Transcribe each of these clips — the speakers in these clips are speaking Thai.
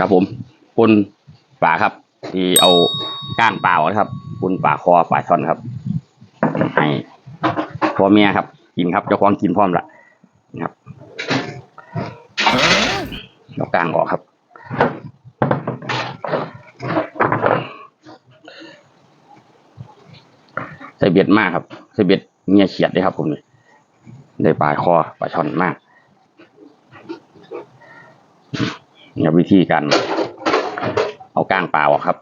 ครับผมปนปลาครับ ที่เอาก้างปลาออกนะครับปนปลาคอปลาช่อนครับให้พ่อเมียครับ กินครับเจ้าของกินพร้อมละนะครับเอาก้างออกครับใส่เบ็ดมากครับใส่เบ็ดเงียเฉียดเลยครับผมเลยได้ปลาคอปลาช่อนมากเนี่วิธีการเอาก้างปลาครับ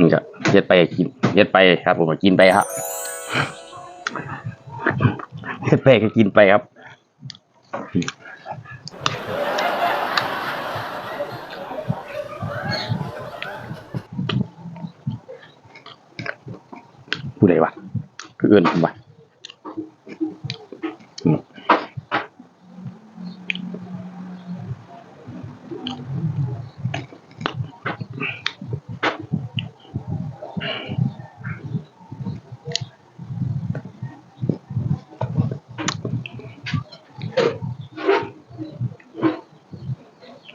นี่ก็เฮ็ดไปกินเฮ็ดไปครับผมกินไปครับเฮ็ดไปก็กินไปครับผู้ใดวะ เอื่นผมวะอืม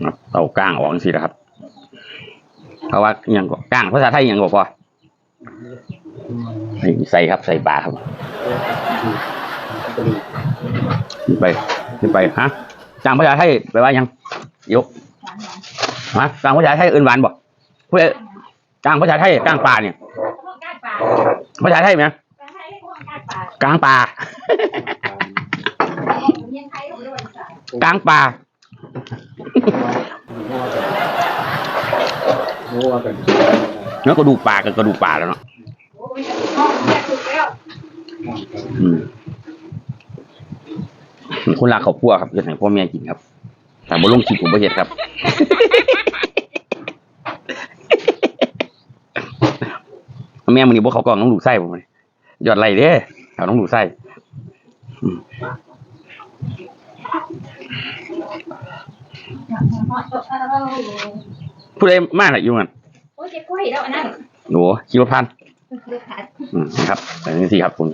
ครับเอาก้างออกสินะครับ เพราะว่าอย่างก้างภาษาไทยอย่างก็พอนี่า ใส่ครับใส่ปลาครับขึ้นไปขึ้นไปฮะจางภาษาไทยแปลว่าหยังยกฮะจางภาษาไทยเอื่นหวานบ่เพื่อจางภาษาไทยกลางปลาเนี่ยก้างปลาภาษาไทยไหมก้างไทยให้พวกก้างปลากลางปลาเมียงไทยของด้วยจ้ะกลางปลามั่วกันแล้วก็ดูปลากับกระดูกปลาแล้วเนาะ อืมคนรักเขาวคั่วครับจะให้พ่อแม่กินครับแต่บ่ลงคลิปผมบ่เฮ็ดครับ แม่มันนี่บ่เขากล่องน้องดูกไส้ผมเลยยอดไหลเด้เอาน้องดูกไส้อืมผู้ใดมาล่ะอยู่มันโอ้ยเจ๊กล้วยแล้วอันนั้นหนูคิดว่าพันเลือกขาดอืมครับอันนี้สิครับผม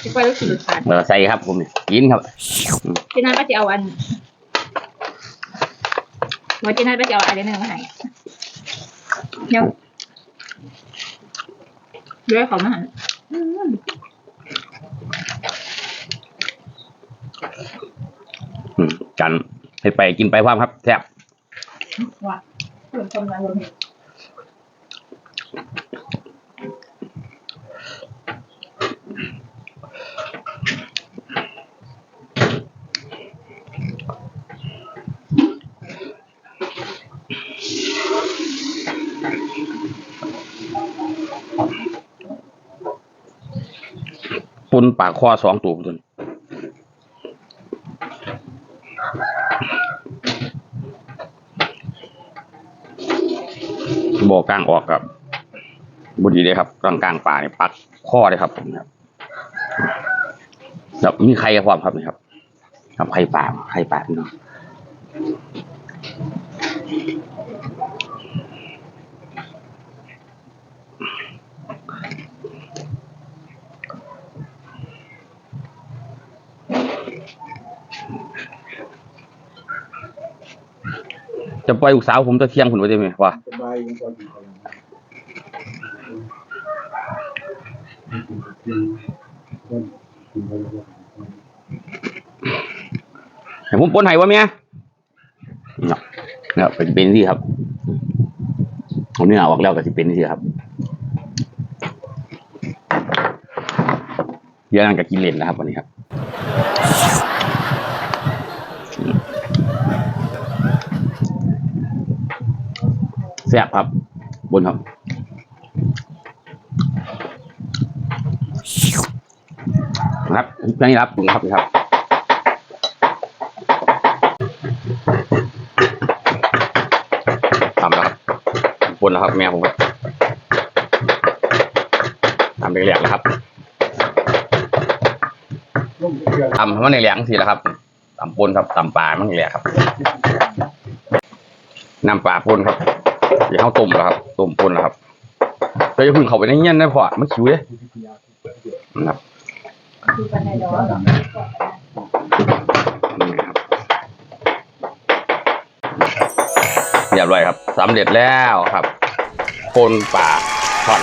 เจ๊กล้วยแล้วขี่รถขาดเบอร์ใส่ครับผมนี่กินครับเจ๊นัทก็จะเอาอันว่าเจ๊นัทก็จะเอาอะไรนึงมาให้เดี๋ยวเดี๋ยวให้เขามาให้อืมอืมกันให้ไปกินไปพร้อมครับแซ่บว่ะเพื่อนคนมาลงเห็น ปุนปากคอสองตัวตัวนี้บอกกลางออกครับบุดีเลยครับกลางกลางป่าเนี่ยปักข้อเลยครับผมครับแล้วมีใครความครับนี่ครับครับไข่ป่าไข่ป่าพี่น้อง จะปล่อยลูกสาวผมตะเที่ยงคุณไว้ได้ไหมวะสบายยังพอดีคนกินไปแล้วให้ผมปนให้วะเมียเนาะเนาะเป็นเป็นที่ครับเอาเนื้อออกแล้วก็สิเป็นที่ครับเดี๋ยวนั่งกับกินเล่นนะครับวันนี้ครับ แซ่บครับ บนครับนะครับแค่นี้ครับครับครับทำแล้วครับปนแล้วครับแม่ผมก็ทำเป็นแลกนะครับ ลูกเดือดทำให้มันแหลกสิแล้วครับตำปนครับตำปลามันแหลกครับน้ำปลาปนครับเดี๋ยวเข้าต้มแล้วครับต้มปนแล้วครับเราจะพึ่งเขาไปในเงี้ยนะพ่อมันคิวเลยนะครับคือปันไดดอจ้าดังนี่ครับเรียบร้อยครับสำเร็จแล้วครับคนป่าช่อน